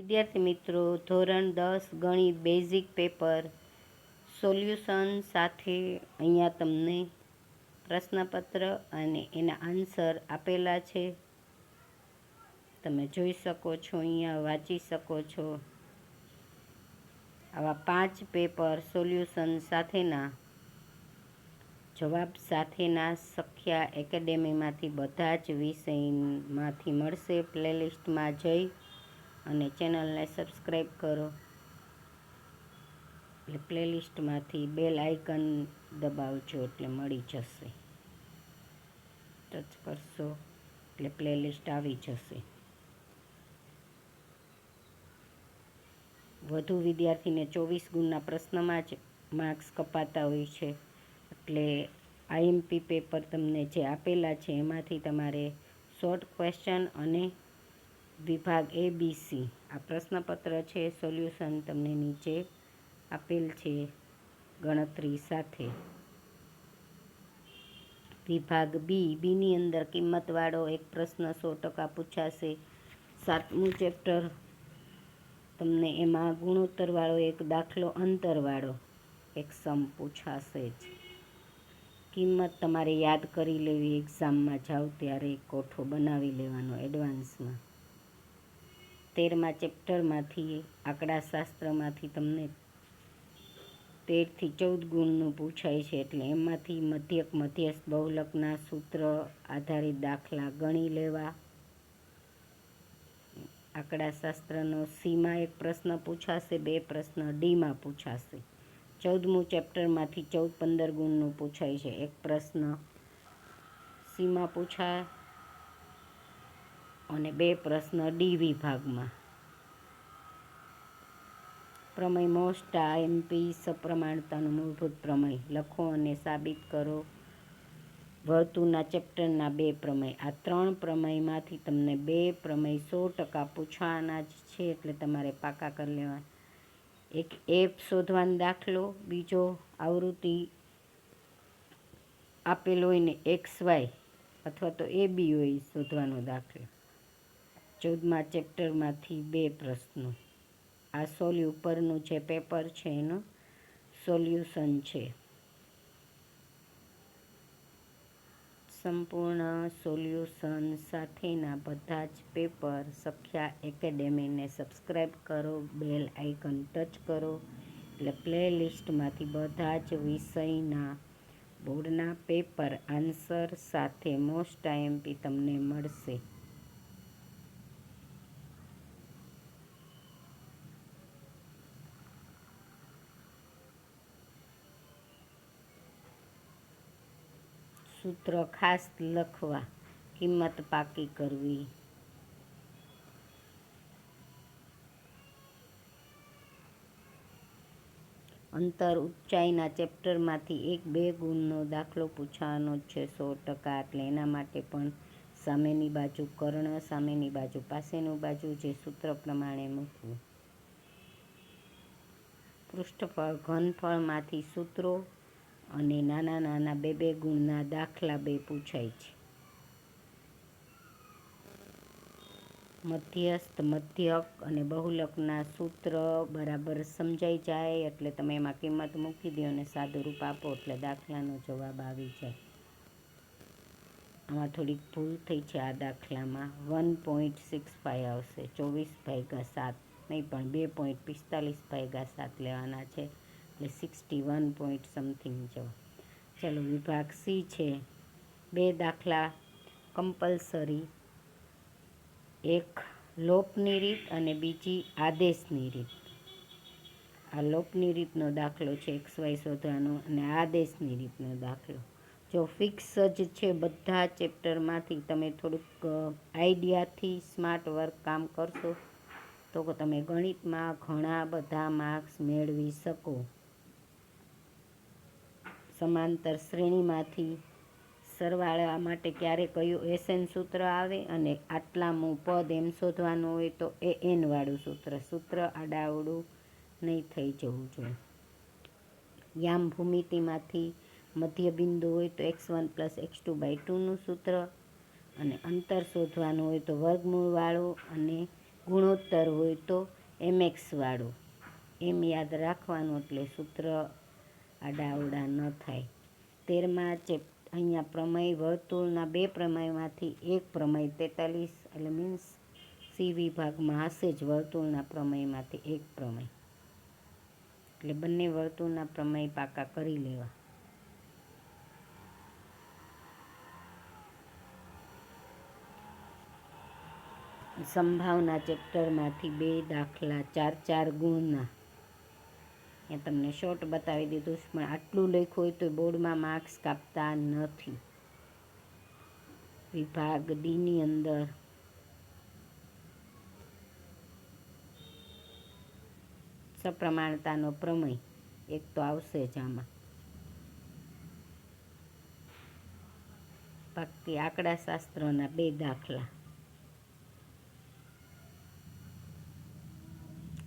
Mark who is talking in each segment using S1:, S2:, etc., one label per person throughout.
S1: વિદ્યાર્થી મિત્રો, ધોરણ દસ ગણિત બેઝિક પેપર સોલ્યુશન સાથે અહીંયા તમને પ્રશ્નપત્ર અને એના આન્સર આપેલા છે. તમે જોઈ શકો છો, અહીંયા વાંચી શકો છો. આવા પાંચ પેપર સોલ્યુશન સાથેના જવાબ સાથેના સખ્યા એકેડેમીમાંથી બધા જ વિષયમાંથી મળશે પ્લેલિસ્ટમાં જઈ અને ચેનલને સબસ્ક્રાઈબ કરો. એટલે પ્લેલિસ્ટમાંથી બેલ આઇકન દબાવજો એટલે મળી જશે. ટચ કરશો એટલે પ્લેલિસ્ટ આવી જશે. વધુ વિદ્યાર્થીને ચોવીસ ગુણના પ્રશ્નમાં જ માર્ક્સ કપાતા હોય છે. એટલે આઈએમપી પેપર તમને જે આપેલા છે, એમાંથી તમારે શોર્ટ ક્વેશ્ચન અને વિભાગ એ બી સી આ પ્રશ્નપત્ર છે, સોલ્યુશન તમને નીચે આપેલ છે, ગણતરી સાથે. વિભાગ બી બીની અંદર કિંમતવાળો એક પ્રશ્ન સો ટકા પૂછાશે. સાતમું ચેપ્ટર. તમને એમાં ગુણોત્તરવાળો એક દાખલો અંતરવાળો એક સમ પૂછાશે જ. કિંમત તમારે યાદ કરી લેવી એક્ઝામમાં જાઓ ત્યારે કોઠો બનાવી લેવાનો એડવાન્સમાં તેરમા ચેપ્ટરમાંથી, આંકડાશાસ્ત્રમાંથી તમને તેરથી ચૌદ ગુણનું પૂછાય છે, એટલે એમાંથી મધ્યક, મધ્યસ્થ, બહુલકના સૂત્ર આધારિત દાખલા ગણી લેવા. આંકડાશાસ્ત્રનો સીમાં એક પ્રશ્ન પૂછાશે, બે પ્રશ્ન ડીમાં પૂછાશે. ચૌદમું ચેપ્ટરમાંથી ચૌદ પંદર ગુણનું પૂછાય છે. એક પ્રશ્ન સીમાં પૂછાય અને બે પ્રશ્ન ડી વિભાગમાં. પ્રમેય મોસ્ટા એમપી સપ્રમાણતાનું મૂળભૂત પ્રમેય. લખો અને સાબિત કરો. વર્તુળના ચેપ્ટરના બે પ્રમેય. આ ત્રણ પ્રમેયમાંથી તમને બે પ્રમેય સો ટકા પૂછવાના જ છે એટલે તમારે પાકા કરી લેવા એક એપ શોધવાનો દાખલો, બીજો આવૃત્તિ આપેલો હોય ને એક્સ વાય અથવા તો એ બી હોય શોધવાનો દાખલો. ચૌદમા ચેપ્ટરમાંથી બે પ્રશ્નો. આ સોલ્યુ ઉપરનું જે પેપર છે એનું સોલ્યુશન છે. સંપૂર્ણ સોલ્યુશન સાથેના બધા જ પેપર સખ્યા એકેડેમીને સબસ્ક્રાઈબ કરો, બેલ આઇકન ટચ કરો, એટલે પ્લે લિસ્ટમાંથી બધા જ વિષયના બોર્ડના પેપર આન્સર સાથે મોસ્ટ આઈએમપી તમને મળશે. સૂત્ર ખાસ લખવા. કિંમત પાકી કરવી. અંતર ઊંચાઈના ચેપ્ટરમાંથી એક બે ગુણનો દાખલો પૂછવાનો છે સો ટકા. એટલે એના માટે પણ સામેની બાજુ કર્ણ, સામેની બાજુ પાસેનું બાજુ જે સૂત્ર પ્રમાણે મૂકવું. પૃષ્ઠફળ ઘનફળમાંથી સૂત્રો અને નાના નાના બે બે ગુણના દાખલા બે પૂછાય છે. મધ્યસ્થ, મધ્યક અને બહુલકના સૂત્ર બરાબર સમજાઈ જાય એટલે તમે એમાં કિંમત મૂકી દો અને સાદું રૂપ આપો એટલે દાખલાનો જવાબ આવી જાય. આમાં થોડીક ભૂલ થઈ છે આ દાખલામાં. વન પોઈન્ટ સિક્સ ફાઈવ આવશે. ચોવીસ ભાગ્યા સાત નહીં પણ બે પોઈન્ટ પિસ્તાલીસ ભાગ્યા સાત લેવાના છે. એટલે સિક્સટી વન પોઈન્ટ સમથિંગ જો ચાલો, વિભાગ સી છે. બે દાખલા. કમ્પલસરી એક લોપની રીત અને બીજી આદેશની રીત. આ લોપની રીતનો દાખલો છે એક્સ વાય શોધવાનો અને આદેશની રીતનો દાખલો. જો ફિક્સ જ છે બધા ચેપ્ટરમાંથી, તમે થોડુંક આઈડિયાથી સ્માર્ટ વર્ક કામ કરશો, તો તમે ગણિતમાં ઘણા બધા માર્ક્સ મેળવી શકો. સમાંતર શ્રેણીમાંથી સરવાળા માટે ક્યારે કયું એસએન સૂત્ર આવે અને આટલામું પદ એમ શોધવાનું હોય તો એ એનવાળું સૂત્ર. સૂત્ર આડાવડું નહીં થઈ જવું જોઈએ. યામ ભૂમિતિમાંથી મધ્ય બિંદુ હોય તો x one plus x two by ટુનું સૂત્ર અને અંતર શોધવાનું હોય તો વર્ગમૂળવાળું અને ગુણોત્તર હોય તો એમએક્સવાળું એમ યાદ રાખવાનું એટલે સૂત્ર આડાઅવડા ન થાય. તેરમાં ચેપ અહીંયા પ્રમેય વર્તુળના બે પ્રમેયમાંથી એક પ્રમેય તેતાલીસ એટલે મીન્સ સી વિભાગમાં હશે જ વર્તુળના પ્રમેયમાંથી એક પ્રમેય. એટલે બંને વર્તુળના પ્રમેય પાકા કરી લેવા. સંભાવના ચેપ્ટરમાંથી બે દાખલા ચાર ચાર ગુણના. એ તમને શોર્ટ બતાવી દીધું છે, પણ આટલું લખ્યું હોય તો બોર્ડમાં માર્ક્સ કાપતા નથી. વિભાગ ડીની અંદર. સપ્રમાણતાનો પ્રમેય એક તો આવશે જ આમાં. બાકી આંકડાશાસ્ત્રના બે દાખલા.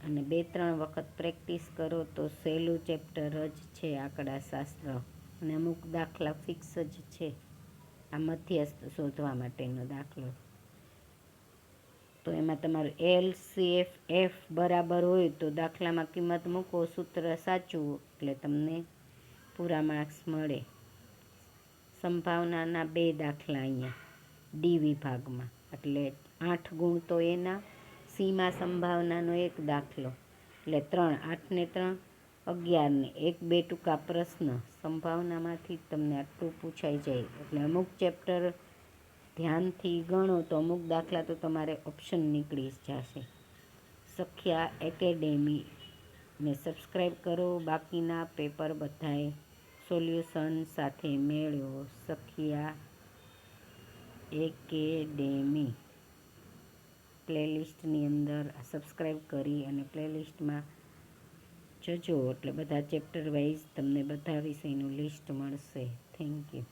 S1: અને બે, ત્રણ વખત પ્રેક્ટિસ કરો તો સહેલું ચેપ્ટર જ છે આંકડાશાસ્ત્ર અને અમુક દાખલા ફિક્સ જ છે આ મધ્યસ્થ શોધવા માટેનો દાખલો. તો એમાં તમારું એલ સી એફ એફ બરાબર હોય તો દાખલામાં કિંમત મૂકો, સૂત્ર સાચું એટલે તમને પૂરા માર્ક્સ મળે. સંભાવનાના બે દાખલા અહીંયા ડી વિભાગમાં. એટલે આઠ ગુણ તો એના સીમાં સંભાવનાનો એક દાખલો. એટલે ત્રણ આઠને ત્રણ અગિયારને એક બે ટૂંકા પ્રશ્ન. સંભાવનામાંથી તમને આટલું પૂછાઈ જાય. એટલે અમુક ચેપ્ટર ધ્યાનથી ગણો તો અમુક દાખલા તો તમારે ઓપ્શન નીકળી જશે. સખ્યા એકેડેમીને સબસ્ક્રાઈબ કરો. બાકીના પેપર બધાએ સોલ્યુશન સાથે મેળવો. સખિયા એકેડેમી પ્લેલિસ્ટની અંદર સબસ્ક્રાઈબ કરી અને પ્લેલિસ્ટમાં જજો એટલે બધા ચેપ્ટર વાઇઝ તમને બધા વિષયનું લિસ્ટ મળશે. Thank you